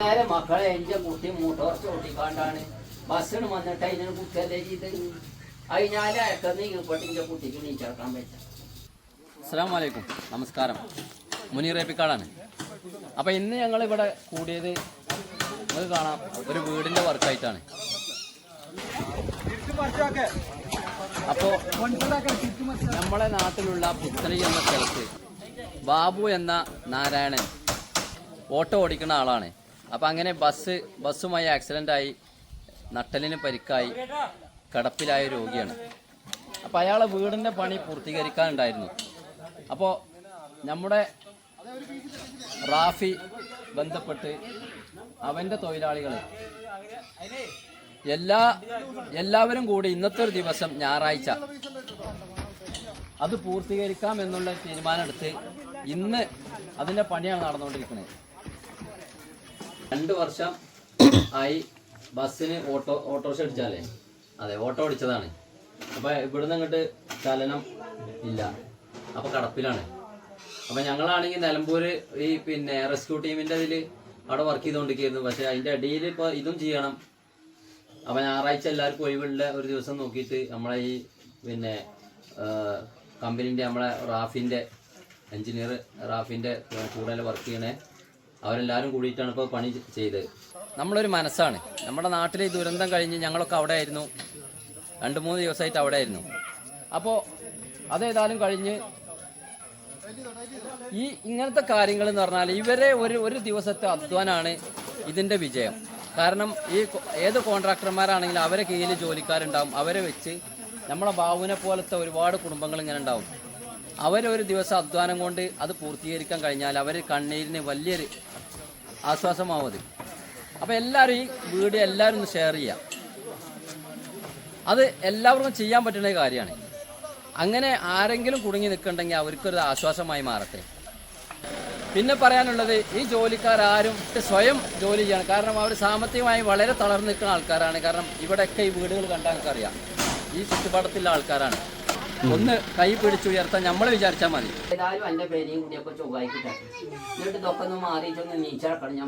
നേരെ മക്കളെ എന്റെ കുട്ടി മോട്ടോർ ചോട്ടിക്കാണ്ടാണ് ബസ്സിന് വന്നിട്ട് അതിന് കുറ്റല്ലേ ചെയ്ത് അത് ഞാൻ അയക്കുന്ന ഇങ്ങോട്ടിന്റെ കുട്ടിക്ക് നീച്ചേർക്കാൻ പറ്റും അസ്സാം വലൈക്കും നമസ്കാരം. അപ്പൊ അപ്പോൾ ഇന്ന് ഞങ്ങൾ ഇവിടെ കൂടിയത് നമുക്ക് കാണാം. ഒരു വീടിന്റെ വർക്കായിട്ടാണ്. അപ്പോൾ നമ്മളെ നാട്ടിലുള്ള പുത്തലി എന്ന സ്ഥലത്ത് ബാബു എന്ന നാരായണൻ ഓട്ടോ ഓടിക്കുന്ന ആളാണ്. അപ്പോൾ അങ്ങനെ ബസ് ബസ്സുമായി ആക്സിഡന്റ് ആയി നട്ടലിന് പരിക്കായി കടപ്പിലായ രോഗിയാണ്. അപ്പോൾ അയാളെ വീടിന്റെ പണി പൂർത്തീകരിക്കാനുണ്ടായിരുന്നു. അപ്പോൾ നമ്മുടെ റാഫി ബന്ധപ്പെട്ട് അവന്റെ തൊഴിലാളികൾ എല്ലാ എല്ലാവരും കൂടി ഇന്നത്തെ ഒരു ദിവസം ഞായറാഴ്ച അത് പൂർത്തീകരിക്കാം എന്നുള്ള തീരുമാനമെടുത്ത് ഇന്ന് അതിന്റെ പണിയാണ് നടന്നുകൊണ്ടിരിക്കുന്നത്. രണ്ട് വർഷം ആയി ബസ്സിന് ഓട്ടോ ഓട്ടോറിക്ഷ അടിച്ചാലേ അതെ ഓട്ടോ അടിച്ചതാണ് അപ്പൊ ഇവിടുന്ന് അങ്ങോട്ട് ചലനം ഇല്ല. അപ്പൊ കടപ്പിലാണ്. അപ്പൊ ഞങ്ങളാണെങ്കിൽ നിലമ്പൂര് ഈ പിന്നെ റെസ്ക്യൂ ടീമിന്റെ അതിൽ അവിടെ വർക്ക് ചെയ്തുകൊണ്ടിരിക്കുന്നു പക്ഷെ അതിന്റെ അടിയിൽ ഇപ്പൊ ഇതും ചെയ്യണം. അപ്പൊ ഞായറാഴ്ച എല്ലാവർക്കും ഒഴിവുള്ള ഒരു ദിവസം നോക്കിയിട്ട് നമ്മളെ ഈ പിന്നെ കമ്പനിന്റെ നമ്മളെ റാഫിന്റെ എഞ്ചിനീയർ റാഫിന്റെ കൂടുതൽ വർക്ക് ചെയ്യണേ. അവരെല്ലാവരും കൂടിയിട്ടാണ് ഇപ്പോൾ പണി ചെയ്തത്. നമ്മളൊരു മനസ്സാണ്. നമ്മുടെ നാട്ടിലെ ദുരന്തം കഴിഞ്ഞ് ഞങ്ങളൊക്കെ അവിടെ ആയിരുന്നു രണ്ട് മൂന്ന് ദിവസമായിട്ട് അവിടെ ആയിരുന്നു അപ്പോൾ അതേതായാലും കഴിഞ്ഞ് ഈ ഇങ്ങനത്തെ കാര്യങ്ങൾ എന്ന് പറഞ്ഞാൽ ഇവരെ ഒരു ഒരു ദിവസത്തെ അധ്വാനാണ് ഇതിന്റെ വിജയം. കാരണം ഈ ഏത് കോൺട്രാക്ടർമാരാണെങ്കിലും അവരെ കീഴിൽ ജോലിക്കാരുണ്ടാവും. അവരെ വെച്ച് നമ്മളെ ബാബുവിനെ പോലത്തെ ഒരുപാട് കുടുംബങ്ങൾ ഇങ്ങനെ ഉണ്ടാവും. അവരൊരു ദിവസം അധ്വാനം കൊണ്ട് അത് പൂർത്തീകരിക്കാൻ കഴിഞ്ഞാൽ അവർ കണ്ണീരിന് വലിയൊരു ആശ്വാസമാവും അത്. അപ്പോൾ എല്ലാവരും ഈ വീഡിയോ എല്ലാവരും ഒന്ന് ഷെയർ ചെയ്യാം. അത് എല്ലാവർക്കും ചെയ്യാൻ പറ്റുന്ന കാര്യമാണ്. അങ്ങനെ ആരെങ്കിലും കുടുങ്ങി നിൽക്കണ്ടെങ്കിൽ അവർക്കൊരു ആശ്വാസമായി മാറട്ടെ. പിന്നെ പറയാനുള്ളത് ഈ ജോലിക്കാരും സ്വയം ജോലി ചെയ്യണം. കാരണം അവർ സാമ്പത്തികമായി വളരെ തളർന്നു നിൽക്കുന്ന ആൾക്കാരാണ്. കാരണം ഇവിടെയൊക്കെ ഈ വീടുകൾ കണ്ടാൽ നമുക്കറിയാം ഈ ചുറ്റുപാടത്തുള്ള ആൾക്കാരാണ്. ഒന്ന് കൈ പിടിച്ചുയർത്താൻ നമ്മൾ വിചാരിച്ചാൽ മതി. ഏതായാലും എന്റെ പേരെയും കൂടിയൊക്കെ ചൊവ്വായിക്കിട്ടെ എന്നിട്ട് ഇതൊക്കെ ഒന്ന് മാറിയിട്ടൊന്ന് നീച്ചടക്കണം ഞാൻ